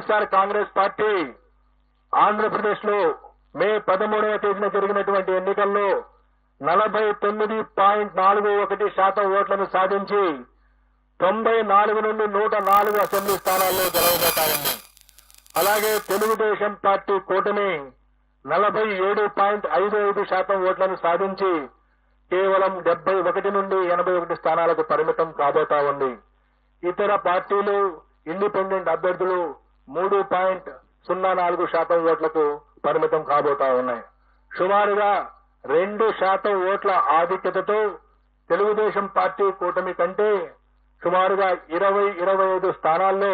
YSR Congress party ఆంధ్రప్రదేశ్లో మే పదమూడవ తేదీన జరిగినటువంటి ఎన్నికల్లో నలభై తొమ్మిది పాయింట్ నాలుగు ఒకటి శాతం ఓట్లను సాధించి తొంభై నాలుగు నుండి నూట నాలుగు అసెంబ్లీ స్థానాల్లో గెలవబోతా ఉంది అలాగే తెలుగుదేశం పార్టీ కూటమి నలభై ఏడు పాయింట్ ఐదు ఐదు శాతం ఓట్లను సాధించి కేవలం డెబ్బై ఒకటి నుండి ఎనభై ఒకటి స్థానాలకు పరిమితం కాబోతా ఉంది. ఇతర పార్టీలు ఇండిపెండెంట్ అభ్యర్థులు మూడు పాయింట్ సున్నా నాలుగు శాతం ఓట్లకు పరిమితం కాబోతా ఉన్నాయి. సుమారుగా రెండు శాతం ఓట్ల ఆధిక్యతతో తెలుగుదేశం పార్టీ కూటమి కంటే సుమారుగా ఇరవై ఇరవై ఐదు స్థానాల్లో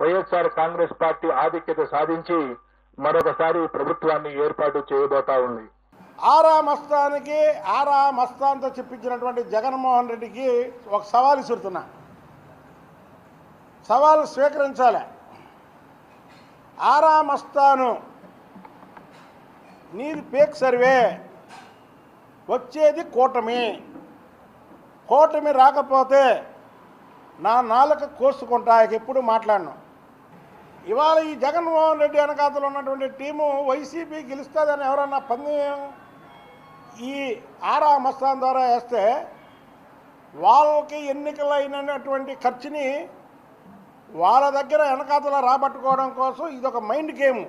వైఎస్ఆర్ కాంగ్రెస్ పార్టీ ఆధిక్యత సాధించి మరొకసారి ప్రభుత్వాన్ని ఏర్పాటు చేయబోతా ఉంది. ఆరా మస్తానికి ఆరా మస్తాన్తో చెప్పించినటువంటి జగన్మోహన్ రెడ్డికి ఒక సవాల్ ఇసురుతున్నా సవాలు స్వీకరించాలి. ఆరామస్తాను. నీది పేక్ సర్వే. వచ్చేది కూటమి. కూటమి రాకపోతే నా నాలుక కోసుకుంటా ఎప్పుడు మాట్లాడను. ఇవాళ ఈ జగన్మోహన్ రెడ్డి వెనకాతలు ఉన్నటువంటి టీము వైసీపీ గెలుస్తుందని ఎవరన్నా పందెం ఈ ఆరా మస్తాన్ ద్వారా వేస్తే వాళ్ళకి ఎన్నికలైనటువంటి ఖర్చుని వాళ్ళ దగ్గర వెనకాతల రాబట్టుకోవడం కోసం ఇది ఒక మైండ్ గేమ్.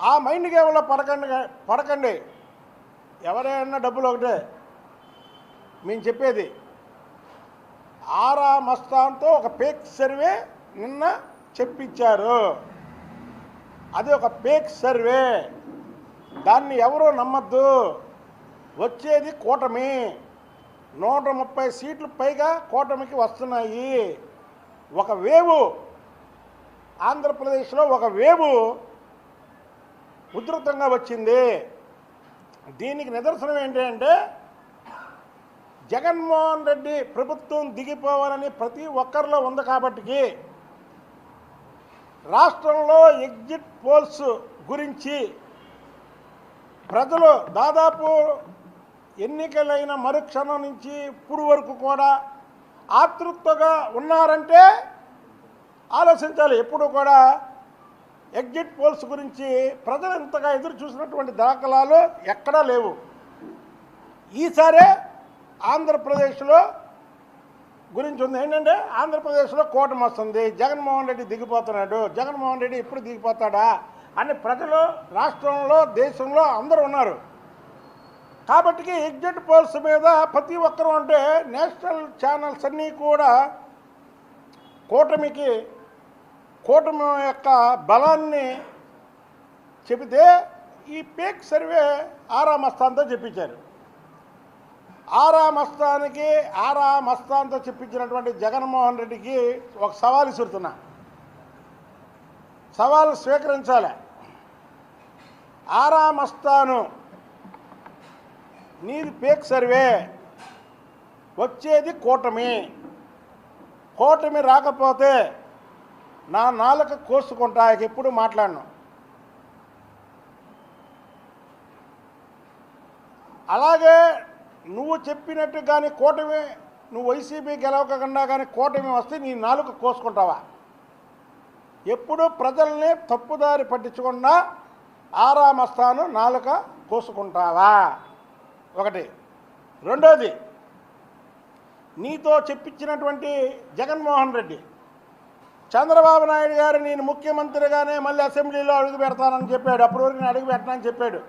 ఆ మైండ్ గేమ్లో పడకండి పడకండి. ఎవరైనా డబ్బులు ఒకటే. మేము చెప్పేది. ఆరా మస్తాన్తో ఒక పేక్ సర్వే నిన్న చెప్పించారు. అది ఒక పేక్ సర్వే. దాన్ని ఎవరూ నమ్మద్దు. వచ్చేది కూటమి. నూట ముప్పై సీట్లు పైగా కూటమికి వస్తున్నాయి. ఒక వేవు ఆంధ్రప్రదేశ్లో ఒక వేవు ఉధృతంగా వచ్చింది. దీనికి నిదర్శనం ఏంటి అంటే జగన్మోహన్ రెడ్డి ప్రభుత్వం దిగిపోవాలని ప్రతి ఒక్కరిలో ఉంది కాబట్టికి రాష్ట్రంలో ఎగ్జిట్ పోల్స్ గురించి ప్రజలు దాదాపు ఎన్నికలైన మరుక్షణం నుంచి ఇప్పుడు వరకు కూడా ఆతృతగా ఉన్నారంటే ఆలోచించాలి. ఎప్పుడు కూడా ఎగ్జిట్ పోల్స్ గురించి ప్రజలు ఇంతగా ఎదురు చూసినటువంటి దాఖలాలు ఎక్కడా లేవు. ఈసారే ఆంధ్రప్రదేశ్లో గురించి ఉంది. ఏంటంటే ఆంధ్రప్రదేశ్లో కూటమి వస్తుంది. జగన్మోహన్ రెడ్డి దిగిపోతున్నాడు. జగన్మోహన్ రెడ్డి ఎప్పుడు దిగిపోతాడా అని ప్రజలు రాష్ట్రంలో దేశంలో అందరూ ఉన్నారు. కాబట్టి ఎగ్జిట్ పోల్స్ మీద ప్రతి ఒక్కరూ అంటే నేషనల్ ఛానల్స్ అన్నీ కూడా కూటమికి కూటమి యొక్క బలాన్ని చెబితే ఈ పేక్ సర్వే ఆరా మస్తాన్తో చెప్పించారు. ఆరా మస్తానికి ఆరా మస్తాన్తో చెప్పించినటువంటి జగన్మోహన్ రెడ్డికి ఒక సవాల్ ఇసురుతున్నా సవాలు స్వీకరించాలి. ఆరా మస్తాను నీది పేక్ సర్వే. వచ్చేది కూటమి. కూటమి రాకపోతే నా నాలుక కోసుకుంటా ఎప్పుడు మాట్లాడను. అలాగే నువ్వు చెప్పినట్టు కానీ కూటమి నువ్వు వైసీపీ గెలవకుండా కానీ కూటమి వస్తే నీ నాలుక కోసుకుంటావా? ఎప్పుడు ప్రజల్ని తప్పుదారి పట్టించకుండా ఆరామస్తాను నాలుక కోసుకుంటావా? ఒకటి. రెండోది నీతో చెప్పించినటువంటి జగన్మోహన్ రెడ్డి చంద్రబాబు నాయుడు గారు నేను ముఖ్యమంత్రిగానే మళ్ళీ అసెంబ్లీలో అడుగు పెడతానని చెప్పాడు. అప్పటి వరకు నేను అడుగు పెట్టనని చెప్పాడు.